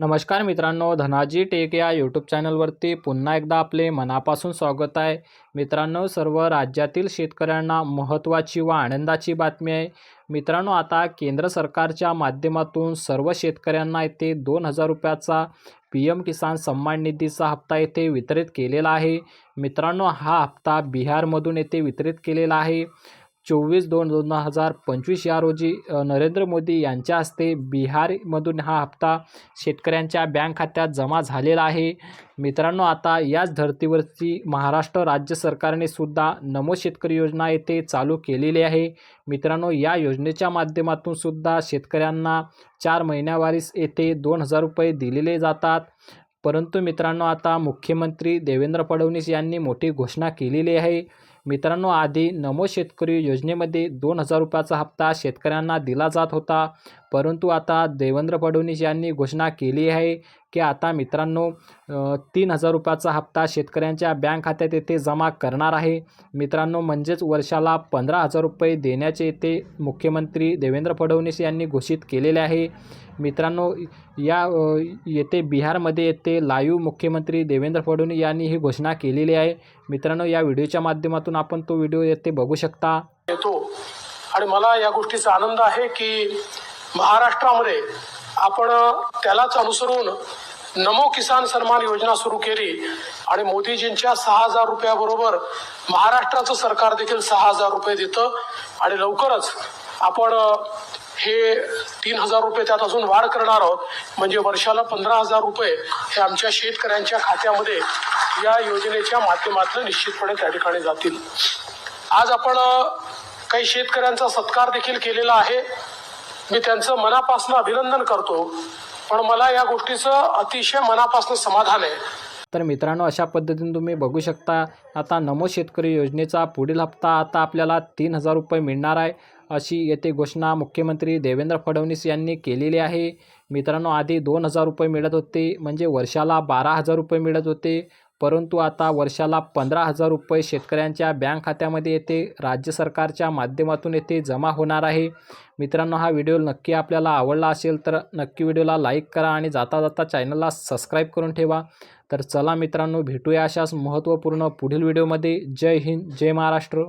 नमस्कार मित्रांनो धनाजी टेक या यूट्यूब चॅनलवरती पुन्हा एकदा आपले मनापासून स्वागत आहे. मित्रांनो सर्व राज्यातील शेतकऱ्यांना महत्त्वाची व आनंदाची बातमी आहे. मित्रांनो आता केंद्र सरकारच्या माध्यमातून सर्व शेतकऱ्यांना येथे दोन हजार रुपयाचा पी एम किसान सन्मान निधीचा हप्ता येथे वितरित केलेला आहे. मित्रांनो हा हप्ता बिहारमधून येथे वितरित केलेला आहे. चोवीस दोन दोन हजार पंचवीस या रोजी नरेंद्र मोदी यांच्या हस्ते बिहारमधून हा हप्ता शेतकऱ्यांच्या बँक खात्यात जमा झालेला आहे. मित्रांनो आता याच धर्तीवरती महाराष्ट्र राज्य सरकारने सुद्धा नमो शेतकरी योजना येथे चालू केलेली आहे. मित्रांनो या योजनेच्या माध्यमातून सुद्धा शेतकऱ्यांना चार महिन्यावारीस येथे दोन हजार रुपये दिलेले जातात. परंतु मित्रांनो आता मुख्यमंत्री देवेंद्र फडणवीस यांनी मोठी घोषणा केलेली आहे. मित्रांनो आधी नमो शेतकरी योजनेमध्ये दोन हजार रुपयाचा हप्ता शेतकऱ्यांना दिला जात होता. परंतु आता देवेंद्र फडणवीस यांनी घोषणा केली आहे की आता मित्रांनो तीन हजार रुपयाचा हप्ता शेतकऱ्यांच्या बँक खात्यात येथे जमा करणार आहे. मित्रांनो म्हणजेच वर्षाला पंधरा हजार रुपये देण्याचे येथे मुख्यमंत्री देवेंद्र फडणवीस यांनी घोषित केलेले आहे. मित्रांनो या येथे बिहारमध्ये येथे लाईव्ह मुख्यमंत्री देवेंद्र फडणवीस यांनी ही घोषणा केलेली आहे. मित्रांनो या व्हिडिओच्या माध्यमातून आपण तो व्हिडिओ येथे बघू शकता. येतो. आणि मला या गोष्टीचा आनंद आहे की महाराष्ट्रामध्ये आपण त्यालाच अनुसरून नमो किसान सन्मान योजना सुरू केली आणि मोदीजींच्या सहा हजार रुपयाबरोबर महाराष्ट्राचं सरकार देखील सहा हजार रुपये देतं. आणि लवकरच आपण हे तीन हजार रुपये त्यात अजून वाढ करणार आहोत. म्हणजे वर्षाला पंधरा हजार रुपये हे आमच्या शेतकऱ्यांच्या खात्यामध्ये या योजनेच्या माध्यमातून निश्चितपणे त्या ठिकाणी जातील. आज आपण काही शेतकऱ्यांचा सत्कार देखील केलेला आहे. मी त्यांचं मनापासून अभिनंदन करतो. पण मला या गोष्टीचं अतिशय मनापासून समाधान आहे. तर मित्रांनो अशा पद्धतीने तुम्ही बघू शकता आता नमो शेतकरी योजनेचा पुढील हप्ता आता आपल्याला तीन हजार रुपये मिळणार आहे अशी येथे घोषणा मुख्यमंत्री देवेंद्र फडणवीस यांनी केलेली आहे. मित्रांनो आधी दोन हजार रुपये मिळत होते म्हणजे वर्षाला बारा हजार रुपये मिळत होते. परंतु आता वर्षाला पंधरा हजार रुपये शेतकऱ्यांच्या बँक खात्यामध्ये येथे राज्य सरकारच्या माध्यमातून येथे जमा होणार आहे. मित्रांनो हा व्हिडिओ नक्की आपल्याला आवडला असेल तर नक्की व्हिडिओला लाईक करा आणि जाता जाता चॅनलला सबस्क्राईब करून ठेवा. तर चला मित्रांनो भेटूया अशाच महत्त्वपूर्ण पुढील व्हिडिओमध्ये. जय हिंद जय महाराष्ट्र.